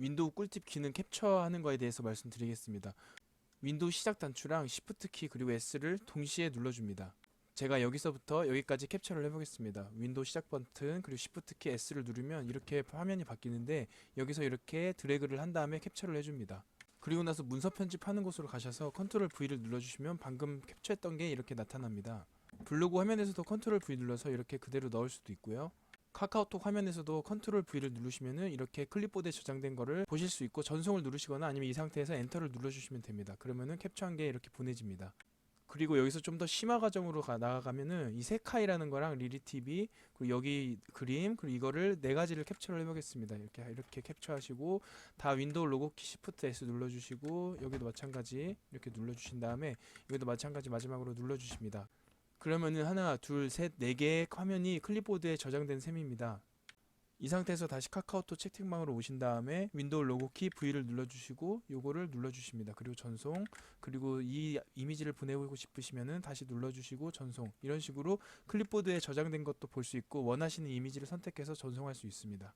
윈도우 꿀팁 키는 캡처하는 거에 대해서 말씀드리겠습니다. 윈도우 시작 단추랑 Shift 키 그리고 S를 동시에 눌러줍니다. 제가 여기서부터 여기까지 캡처를 해보겠습니다. 윈도우 시작 버튼 그리고 Shift 키 S를 누르면 이렇게 화면이 바뀌는데 여기서 이렇게 드래그를 한 다음에 캡처를 해줍니다. 그리고 나서 문서 편집하는 곳으로 가셔서 컨트롤 V를 눌러주시면 방금 캡처했던 게 이렇게 나타납니다. 블로그 화면에서도 컨트롤 V 눌러서 이렇게 그대로 넣을 수도 있고요. 카카오톡 화면에서도 컨트롤 V를 누르시면은 이렇게 클립보드에 저장된 거를 보실 수 있고 전송을 누르시거나 아니면 이 상태에서 엔터를 눌러주시면 됩니다. 그러면은 캡처한 게 이렇게 보내집니다. 그리고 여기서 좀 더 심화 과정으로 가, 나아가면은 이 세카이라는 거랑 리리TV 그리고 여기 그림 그리고 이거를 네 가지를 캡처를 해보겠습니다. 이렇게 이렇게 캡처하시고 다 윈도우 로고키 Shift S 눌러주시고 여기도 마찬가지 이렇게 눌러주신 다음에 여기도 마찬가지 마지막으로 눌러주십니다. 그러면은 하나, 둘, 셋, 네 개의 화면이 클립보드에 저장된 셈입니다. 이 상태에서 다시 카카오톡 채팅방으로 오신 다음에 윈도우 로고키 V를 눌러주시고 요거를 눌러주십니다. 그리고 전송 그리고 이 이미지를 보내고 싶으시면은 다시 눌러주시고 전송 이런 식으로 클립보드에 저장된 것도 볼 수 있고 원하시는 이미지를 선택해서 전송할 수 있습니다.